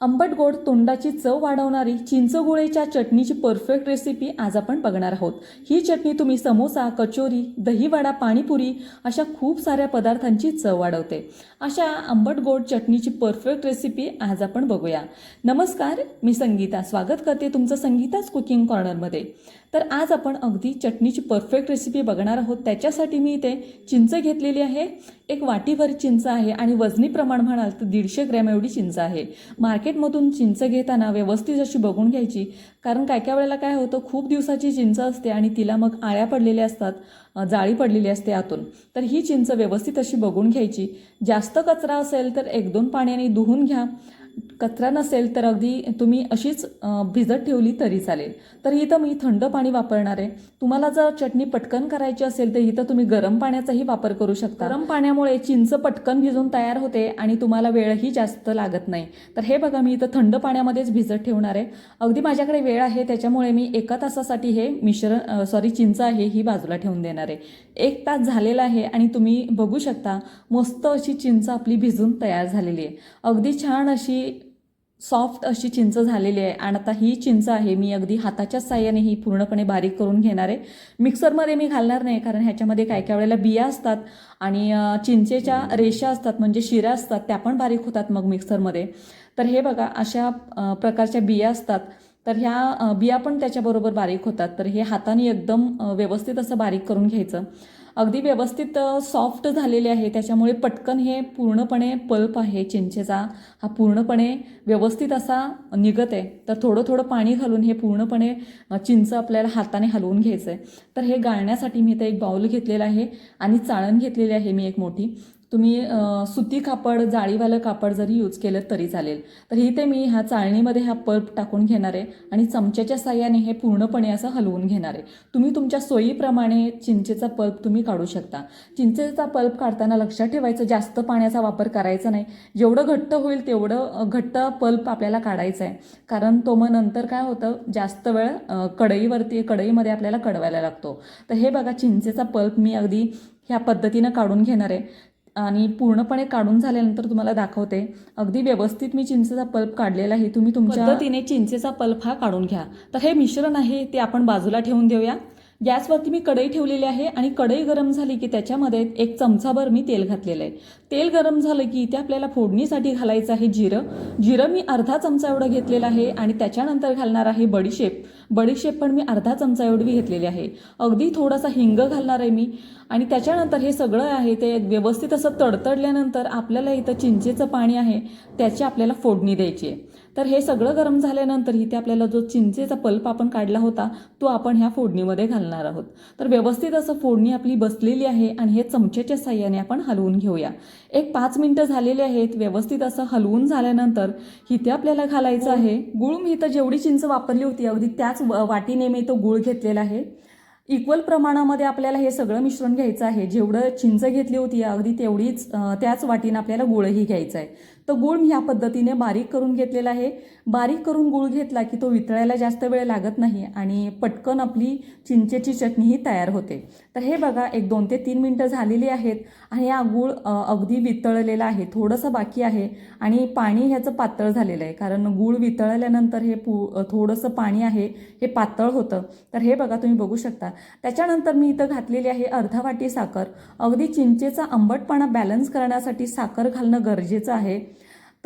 आंबट गोड तोंडाची चव वाढवणारी चिंचगुळेच्या चटणीची परफेक्ट रेसिपी आज आपण बघणार आहोत. ही चटणी तुम्ही समोसा कचोरी दहीवडा पाणीपुरी अशा खूप साऱ्या पदार्थांची चव वाढवते. अशा आंबट गोड चटणीची परफेक्ट रेसिपी आज आपण बघूया. नमस्कार मी संगीता. स्वागत करते तुमचं संगीताच कुकिंग कॉर्नरमध्ये तर आज आपण अगदी चटणीची परफेक्ट रेसिपी बघणार आहोत. त्याच्यासाठी मी इथे चिंच घेतलेली आहे. एक वाटीभर चिंच आहे आणि वजनी प्रमाण म्हणाल तर दीडशे ग्रॅम एवढी चिंच आहे. मार्केटमधून चिंच घेताना व्यवस्थित अशी बघून घ्यायची. कारण काय काय वेळेला काय होतं खूप दिवसाची चिंच असते आणि तिला मग आळ्या पडलेल्या असतात जाळी पडलेली असते आतून. तर ही चिंच व्यवस्थित अशी बघून घ्यायची. जास्त कचरा असेल तर एक दोन पाण्याने धुवून घ्या. कचरा नसेल तर अगदी तुम्ही अशीच भिजत ठेवली तरी चालेल. तर इथं मी थंड पाणी वापरणार आहे. तुम्हाला जर चटणी पटकन करायची असेल तर इथं तुम्ही गरम पाण्याचाही वापर करू शकता. गरम पाण्यामुळे चिंच पटकन भिजून तयार होते आणि तुम्हाला वेळही जास्त लागत नाही. तर हे बघा मी इथं थंड पाण्यामध्येच भिजत ठेवणार आहे. अगदी माझ्याकडे वेळ आहे त्याच्यामुळे मी एका तासासाठी हे मिश्रण सॉरी चिंच आहे ही बाजूला ठेवून देणार आहे. एक तास झालेला आहे आणि तुम्ही बघू शकता मस्त अशी चिंच आपली भिजून तयार झालेली आहे. अगदी छान अशी सॉफ्ट अशी चिंच झालेली आहे आणि आता ही चिंच आहे मी अगदी हाताच्या साह्याने ही पूर्णपणे बारीक करून घेणार आहे. मिक्सरमध्ये मी घालणार नाही कारण ह्याच्यामध्ये काय काय वेळेला बिया असतात आणि चिंचेच्या रेषा असतात म्हणजे शिऱ्या असतात त्या पण बारीक होतात मग मिक्सरमध्ये. तर हे बघा अशा प्रकारच्या बिया असतात. तर ह्या बिया पण त्याच्याबरोबर बारीक होतात. तर हे हाताने एकदम व्यवस्थित असं बारीक करून घ्यायचं. अगदी व्यवस्थित सॉफ्ट झालेले आहे. त्याच्यामुळे पटकन हे पूर्णपणे पल्प आहे चिंचेचा. हा पूर्णपणे व्यवस्थित असा निघत आहे. तर थोडं थोडं पाणी घालून हे पूर्णपणे चिंच आपल्याला हाताने हलवून घ्यायचं आहे तर हे गाळण्यासाठी मी इथे एक बाऊल घेतलेला आहे आणि चाळण घेतलेली आहे मी एक मोठी. तुम्ही सुती कापड जाळीवालं कापड जरी यूज केलं तरी चालेल. तर ते मी ह्या चाळणीमध्ये हा पल्प टाकून घेणार आहे आणि चमच्याच्या साह्याने हे पूर्णपणे असं हलवून घेणार आहे. तुम्ही तुमच्या सोयीप्रमाणे चिंचेचा पल्प तुम्ही काढू शकता. चिंचेचा पल्प काढताना लक्षात ठेवायचं जास्त पाण्याचा वापर करायचा नाही. जेवढं घट्ट होईल तेवढं घट्ट पल्प आपल्याला काढायचं आहे. कारण तो मग नंतर काय होतं जास्त वेळ कढईवरती कढईमध्ये आपल्याला कडवायला लागतो. तर हे बघा चिंचेचा पल्प मी अगदी ह्या पद्धतीनं काढून घेणार आहे. आणि पूर्णपणे काढून झाल्यानंतर तुम्हाला दाखवते. अगदी व्यवस्थित मी चिंचेचा पल्प काढलेला आहे. तुम्ही तुमच्या पद्धतीने चिंचेचा पल्प हा काढून घ्या. तर हे मिश्रण आहे ते आपण बाजूला ठेवून देऊया. गॅसवरती मी कढई ठेवलेली आहे आणि कढई गरम झाली की त्याच्यामध्ये एक चमचाभर मी तेल घातलेलं आहे. तेल गरम झालं की इथे आपल्याला फोडणीसाठी घालायचं आहे जिरं. जिरं मी अर्धा चमचा एवढं घेतलेलं आहे आणि त्याच्यानंतर घालणार आहे बडीशेप बडीशेप पण मी अर्धा चमचा एवढी घेतलेली आहे. अगदी थोडासा हिंग घालणार आहे मी. आणि त्याच्यानंतर हे सगळं आहे ते व्यवस्थित असं तडतडल्यानंतर आपल्याला इथं चिंचेचं पाणी आहे त्याची आपल्याला फोडणी द्यायची आहे. तर हे सगळं गरम झाल्यानंतर इथे आपल्याला जो चिंचेचा पल्प आपण काढला होता तो आपण ह्या फोडणीमध्ये घालणार आहोत. तर व्यवस्थित असं फोडणी आपली बसलेली आहे आणि हे चमच्याच्या साह्याने आपण हलवून घेऊया. एक पाच मिनटं झालेली आहेत व्यवस्थित असं हलवून झाल्यानंतर इथे आपल्याला घालायचं आहे. गुळ मी इथं जेवढी चिंच वापरली होती अगदी त्याच वाटीने मी तो गुळ घेतलेला आहे. इक्वल प्रमाणामध्ये आपल्याला हे सगळं मिश्रण घ्यायचं आहे. जेवढं चिंच घेतली होती अगदी तेवढीच त्याच वाटीनं आपल्याला गुळही घ्यायचं आहे. तर गूळ मी ह्या पद्धतीने बारीक करून घेतलेला आहे. बारीक करून गूळ घेतला की तो वितळायला जास्त वेळ लागत नाही आणि पटकन आपली चिंचेची चटणीही तयार होते. तर हे बघा एक दोन ते तीन मिनटं झालेली आहेत आणि हा गूळ अगदी वितळलेला आहे. थोडंसं बाकी आहे आणि पाणी ह्याचं पातळ झालेलं आहे. कारण गूळ वितळल्यानंतर हे पू थोडंसं पाणी आहे हे पातळ होतं. तर हे बघा तुम्ही बघू शकता. त्याच्यानंतर मी इथं घातलेली आहे अर्धा वाटी साखर. अगदी चिंचेचा आंबटपणा बॅलन्स करण्यासाठी साखर घालणं गरजेचं आहे.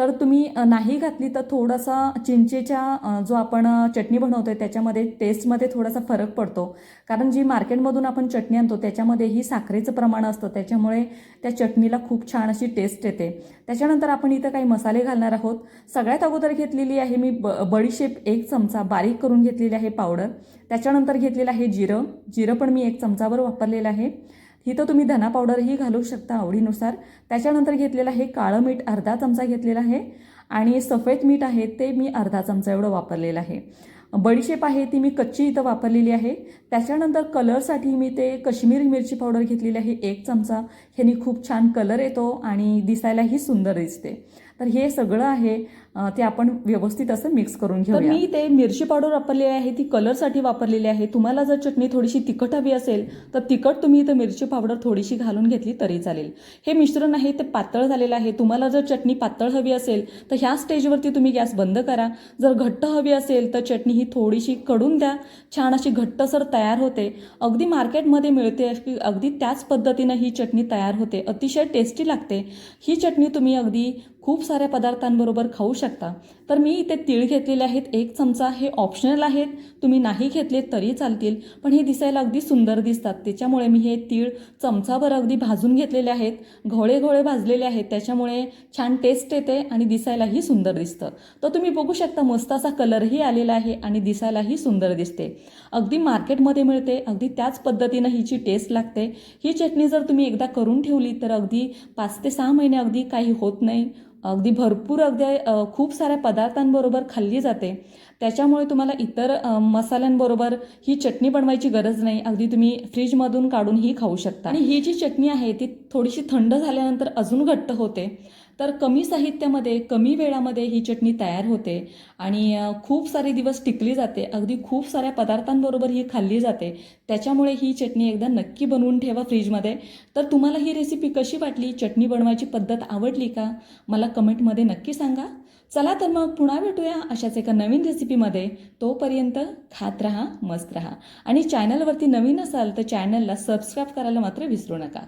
तर तुम्ही नाही घातली तर थोडासा चिंचेच्या जो आपण चटणी बनवतो आहे त्याच्यामध्ये टेस्टमध्ये थोडासा फरक पडतो. कारण जी मार्केटमधून आपण चटणी आणतो त्याच्यामध्येही साखरेचं प्रमाण असतं. त्याच्यामुळे त्या चटणीला खूप छान अशी टेस्ट येते. त्याच्यानंतर आपण इथं काही मसाले घालणार आहोत. सगळ्यात अगोदर घेतलेली आहे मी ब बडीशेप एक चमचा बारीक करून घेतलेली आहे पावडर. त्याच्यानंतर घेतलेलं आहे जिरं. जिरं पण मी एक चमचावर वापरलेलं आहे. इथं तुम्ही धना पावडरही घालू शकता आवडीनुसार. त्याच्यानंतर घेतलेलं आहे काळं मीठ अर्धा चमचा घेतलेला आहे. आणि सफेद मीठ आहे ते मी अर्धा चमचा एवढं वापरलेलं आहे. बडीशेप आहे ती मी कच्ची इथं वापरलेली आहे. त्याच्यानंतर कलरसाठी मी ते कश्मीरी मिरची पावडर घेतलेली आहे एक चमचा. ह्यानी खूप छान कलर येतो आणि दिसायलाही सुंदर दिसते. तर हे सगळं आहे. ते आपण व्यवस्थित असं मिक्स करून घेऊ मी ते मिरची पावडर वापरलेली आहे ती कलरसाठी वापरलेली आहे. तुम्हाला जर चटणी थोडीशी तिखट हवी असेल तर तिखट तुम्ही इथं मिरची पावडर थोडीशी घालून घेतली तरी चालेल. हे मिश्रण आहे ते पातळ झालेलं आहे. तुम्हाला जर चटणी पातळ हवी असेल तर ह्या स्टेजवरती तुम्ही गॅस बंद करा. जर घट्ट हवी असेल तर चटणी ही थोडीशी कडून द्या. छान अशी घट्टसर तयार होते. अगदी मार्केटमध्ये मिळते अशी- अगदी त्याच पद्धतीनं ही चटणी तयार होते. अतिशय टेस्टी लागते. ही चटणी तुम्ही अगदी खूप साऱ्या पदार्थांबरोबर खाऊ शकता शकता. तर मी इथे तीळ घेतलेले आहेत. एक चमचा हे ऑप्शनल आहेत. तुम्ही नाही घेतले तरी चालतील. पण हे दिसायला अगदी सुंदर दिसतात. त्याच्यामुळे मी हे तीळ चमचाभर अगदी भाजून घेतलेले आहेत. घोळे घोळे भाजलेले आहेत. त्याच्यामुळे छान टेस्ट येते आणि दिसायलाही सुंदर दिसतं. तर तुम्ही बघू शकता मस्त असा कलरही आलेला आहे आणि दिसायलाही सुंदर दिसते. अगदी मार्केटमध्ये मिळते. अगदी त्याच पद्धतीनं हिची टेस्ट लागते. ही चटणी जर तुम्ही एकदा करून ठेवली तर अगदी पाच ते सहा महिने अगदी काही होत नाही. अगदी भरपूर अगदी खूप साऱ्या पदार्थांबरोबर खाल्ली जाते. त्याच्यामुळे तुम्हाला इतर मसाल्यांबरोबर ही चटणी बनवायची गरज नाही. अगदी तुम्ही फ्रीजमधून काढूनही खाऊ शकता. आणि ही जी चटणी आहे ती थोडीशी थंड झाल्यानंतर अजून घट्ट होते. तर कमी साहित्यामध्ये कमी वेळामध्ये ही चटणी तयार होते आणि खूप सारे दिवस टिकली जाते. अगदी खूप साऱ्या पदार्थांबरोबर ही खाल्ली जाते. त्याच्यामुळे ही चटणी एकदा नक्की बनवून ठेवा फ्रीजमध्ये. तर तुम्हाला ही रेसिपी कशी वाटली? चटणी बनवायची पद्धत आवडली का? मला कमेंटमध्ये नक्की सांगा. चला तर मग पुन्हा भेटूया अशाच एका नवीन रेसिपीमध्ये. तोपर्यंत खात राहा मस्त रहा. आणि चॅनलवरती नवीन असाल तर चॅनलला सबस्क्राईब करायला मात्र विसरू नका.